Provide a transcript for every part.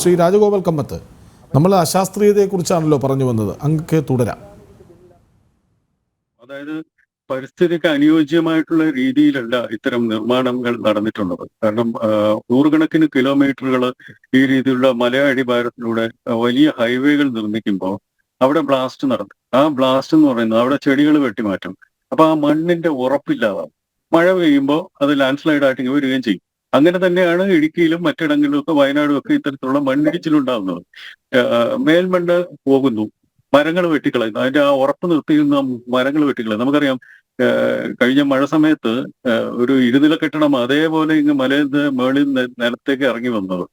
ശ്രീ രാജഗോപാൽ കമ്മത്ത് നമ്മൾ അശാസ്ത്രീയതയെക്കുറിച്ചാണല്ലോ പറഞ്ഞു വന്നത്. അങ്ങക്ക് തുടരാം. അതായത് പരിസ്ഥിതിക്ക് അനുയോജ്യമായിട്ടുള്ള രീതിയിലല്ല ഇത്തരം നിർമ്മാണങ്ങൾ നടന്നിട്ടുള്ളത്. കാരണം നൂറുകണക്കിന് കിലോമീറ്ററുകൾ ഈ രീതിയിലുള്ള മലയാളി അടിവാരത്തിലൂടെ വലിയ ഹൈവേകൾ നിർമ്മിക്കുമ്പോൾ അവിടെ ബ്ലാസ്റ്റ് നടന്നു. ആ ബ്ലാസ്റ്റ് എന്ന് പറയുന്നത് അവിടെ ചെടികൾ വെട്ടിമാറ്റും. അപ്പൊ ആ മണ്ണിന്റെ ഉറപ്പില്ലാതാവും. മഴ പെയ്യുമ്പോൾ അത് ലാൻഡ് സ്ലൈഡ് ആയിട്ട് വരികയും ചെയ്യും. അങ്ങനെ തന്നെയാണ് ഇടുക്കിയിലും മറ്റിടങ്ങളിലും ഒക്കെ വയനാടും ഒക്കെ ഇത്തരത്തിലുള്ള മണ്ണിടിച്ചിലുണ്ടാകുന്നത് മേൽമണ്ണ് പോകുന്നു. മരങ്ങൾ വെട്ടിക്കളയുന്നു. അതിന്റെ ആ ഉറപ്പ് നിർത്തിയിരുന്ന മരങ്ങൾ വെട്ടിക്കളയുന്നു. നമുക്കറിയാം കഴിഞ്ഞ മഴ സമയത്ത് ഒരു ഇരുനില കെട്ടിടം അതേപോലെ ഇങ്ങ് മലയിൽ മേളിൽ നിലത്തേക്ക് ഇറങ്ങി വന്നത്.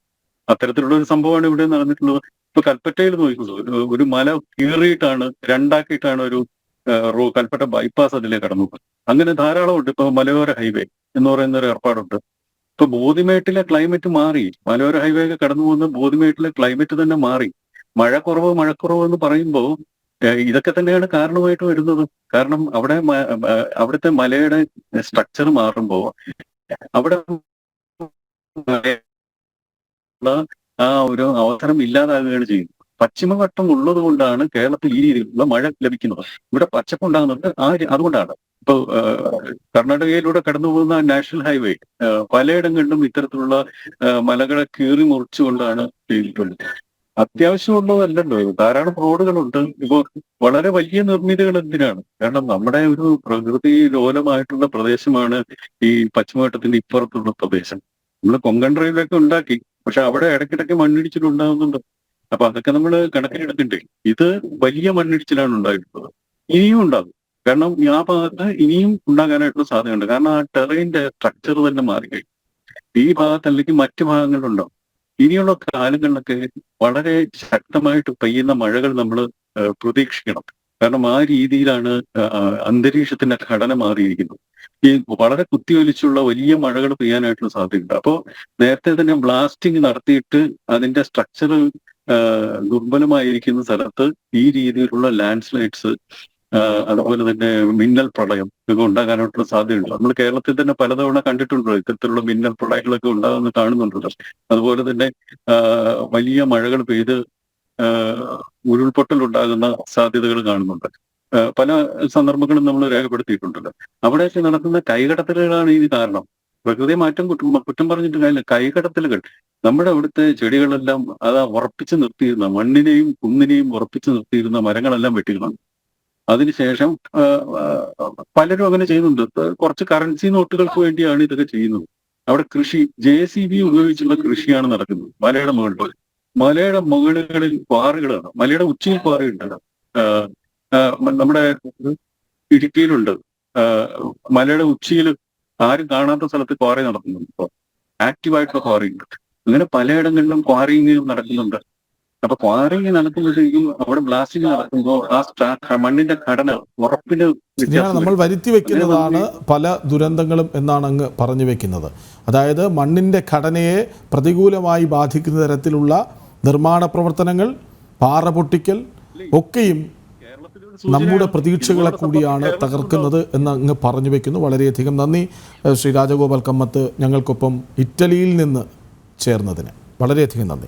അത്തരത്തിലുള്ള ഒരു സംഭവമാണ് ഇവിടെ നടന്നിട്ടുള്ളത്. ഇപ്പൊ കൽപ്പറ്റയിൽ നോക്കിക്കോളൂ. ഒരു- ഒരു മല കീറിയിട്ടാണ് രണ്ടാക്കിയിട്ടാണ് ഒരു റോ കൽപ്പറ്റ ബൈപ്പാസ് അതിലേക്ക് കടന്നു അങ്ങനെ ധാരാളമുണ്ട്. ഇപ്പൊ മലയോര ഹൈവേ എന്ന് പറയുന്ന ഒരു ഏർപ്പാടുണ്ട്. ഇപ്പൊ ബോധിമേട്ടിലെ ക്ലൈമറ്റ് മാറി. മലയോര ഹൈവേ ഒക്കെ കടന്നു പോകുന്ന ബോധിമേട്ടിലെ ക്ലൈമറ്റ് തന്നെ മാറി. മഴക്കുറവ് മഴക്കുറവ് എന്ന് പറയുമ്പോൾ ഇതൊക്കെ തന്നെയാണ് കാരണമായിട്ട് വരുന്നത്. കാരണം അവിടെ അവിടുത്തെ മലയുടെ സ്ട്രക്ചർ മാറുമ്പോ അവിടെ ആ ഒരു അവസരം ഇല്ലാതാകുകയാണ് ചെയ്യുന്നത്. പശ്ചിമഘട്ടം ഉള്ളത് കൊണ്ടാണ് കേരളത്തിൽ ഈ രീതിയിലുള്ള മഴ ലഭിക്കുന്നത്. ഇവിടെ പച്ചപ്പ് ഉണ്ടാകുന്നത് ആ അതുകൊണ്ടാണ്. ഇപ്പൊ കർണാടകയിലൂടെ കടന്നു പോകുന്ന നാഷണൽ ഹൈവേ പലയിടങ്ങളിലും ഇത്തരത്തിലുള്ള മലകളെ കീറി മുറിച്ചുകൊണ്ടാണ് ചെയ്തിട്ടുള്ളത്. അത്യാവശ്യമുള്ളതല്ലല്ലോ ധാരാളം റോഡുകളുണ്ട്. ഇപ്പോ വളരെ വലിയ നിർമ്മിതികൾ എന്തിനാണ്? കാരണം നമ്മുടെ ഒരു പ്രകൃതി ലോലമായിട്ടുള്ള പ്രദേശമാണ് ഈ പശ്ചിമഘട്ടത്തിന്റെ ഇപ്പുറത്തുള്ള പ്രദേശം. നമ്മൾ കൊങ്കൺ റെയിലൊക്കെ ഉണ്ടാക്കി പക്ഷെ അവിടെ ഇടയ്ക്കിടയ്ക്ക് മണ്ണിടിച്ചിൽ ഉണ്ടാകുന്നുണ്ട്. അപ്പൊ അതൊക്കെ നമ്മൾ കണക്കിലെടുത്തിട്ടേ ഇത് വലിയ മണ്ണിടിച്ചിലാണ് ഉണ്ടായിട്ടുള്ളത്. ഇനിയും ഉണ്ടാകും. കാരണം ആ ഭാഗത്ത് ഇനിയും ഉണ്ടാകാനായിട്ടുള്ള സാധ്യതയുണ്ട്. കാരണം ആ ടെറൈന്റെ സ്ട്രക്ചർ തന്നെ മാറിക്കഴിഞ്ഞു. ഈ ഭാഗത്ത് അല്ലെങ്കിൽ മറ്റു ഭാഗങ്ങളിലുണ്ടാവും. ഇനിയുള്ള കാലങ്ങളിലൊക്കെ വളരെ ശക്തമായിട്ട് പെയ്യുന്ന മഴകൾ നമ്മൾ പ്രതീക്ഷിക്കണം. കാരണം ആ രീതിയിലാണ് അന്തരീക്ഷത്തിന്റെ ഘടന മാറിയിരിക്കുന്നത്. ഈ വളരെ കുത്തിയൊലിച്ചുള്ള വലിയ മഴകൾ പെയ്യാനായിട്ടുള്ള സാധ്യതയുണ്ട്. അപ്പോൾ നേരത്തെ തന്നെ ബ്ലാസ്റ്റിംഗ് നടത്തിയിട്ട് അതിന്റെ സ്ട്രക്ചർ ദുർബലമായിരിക്കുന്ന സ്ഥലത്ത് ഈ രീതിയിലുള്ള ലാൻഡ് സ്ലൈഡ്സ് അതുപോലെ തന്നെ മിന്നൽ പ്രളയം ഇതൊക്കെ ഉണ്ടാകാനായിട്ടുള്ള സാധ്യതയുണ്ട്. നമ്മൾ കേരളത്തിൽ തന്നെ പലതവണ കണ്ടിട്ടുണ്ടല്ലോ ഇത്തരത്തിലുള്ള മിന്നൽ പ്രളയങ്ങളൊക്കെ ഉണ്ടാകുന്ന കാണുന്നുണ്ടല്ലോ അതുപോലെ തന്നെ വലിയ മഴകൾ പെയ്ത് ഉരുൾപൊട്ടൽ ഉണ്ടാകുന്ന സാധ്യതകൾ കാണുന്നുണ്ട്. പല സന്ദർഭങ്ങളും നമ്മൾ രേഖപ്പെടുത്തിയിട്ടുണ്ടല്ലോ. അവിടെയൊക്കെ നടക്കുന്ന കൈകടത്തലുകളാണ് ഇത് കാരണം. പ്രകൃതി മാറ്റം കുറ്റം കുറ്റം പറഞ്ഞിട്ട് കാര്യമില്ല. കൈകടത്തലുകൾ. നമ്മുടെ അവിടുത്തെ ചെടികളെല്ലാം അത് ഉറപ്പിച്ചു നിർത്തിയിരുന്ന മണ്ണിനെയും കുന്നിനെയും ഉറപ്പിച്ചു നിർത്തിയിരുന്ന മരങ്ങളെല്ലാം വെട്ടിക്കണം അതിനുശേഷം പലരും അങ്ങനെ ചെയ്യുന്നുണ്ട്. കുറച്ച് കറൻസി നോട്ടുകൾക്ക് വേണ്ടിയാണ് ഇതൊക്കെ ചെയ്യുന്നത്. അവിടെ കൃഷി ജെ സി ബി ഉപയോഗിച്ചുള്ള കൃഷിയാണ് നടക്കുന്നത്. മലയുടെ മുകളിൽ മലയുടെ മുകളിൽ പാറകളാണ്. മലയുടെ ഉച്ചയിൽ പാറയുണ്ട്. നമ്മുടെ ഇടുക്കിയിലുണ്ട്. മലയുടെ ഉച്ചയിൽ ആരും കാണാത്ത സ്ഥലത്ത് ക്വാറി നടത്തുന്നുണ്ട്. ഇപ്പൊ ആക്റ്റീവായിട്ടുള്ള ക്വാറിങ് അങ്ങനെ പലയിടങ്ങളിലും ക്വാറിങ് നടക്കുന്നുണ്ട്. അപ്പൊ ക്വാറിങ് നടക്കുമ്പോഴത്തേക്കും അവിടെ ബ്ലാസ്റ്റിംഗ് നടക്കുമ്പോൾ ആ മണ്ണിന്റെ ഘടന ഉറപ്പിന് നമ്മൾ വരും. വരുത്തി വെക്കുന്നതാണ് പല ദുരന്തങ്ങളും എന്നാണ് അങ്ങ് പറഞ്ഞു വെക്കുന്നത്. അതായത് മണ്ണിന്റെ ഘടനയെ പ്രതികൂലമായി ബാധിക്കുന്ന തരത്തിലുള്ള നിർമ്മാണ പ്രവർത്തനങ്ങൾ പാറ പൊട്ടിക്കൽ ഒക്കെയും നമ്മുടെ പ്രതീക്ഷകളെ കൂടിയാണ് തകർക്കുന്നത് എന്ന് അങ്ങ് പറഞ്ഞു വെക്കുന്നു. വളരെയധികം നന്ദി. ശ്രീ രാജഗോപാൽ കമ്മത്ത് ഞങ്ങൾക്കൊപ്പം ഇറ്റലിയിൽ നിന്ന് ചേർന്നതിന്. വളരെയധികം നന്ദി.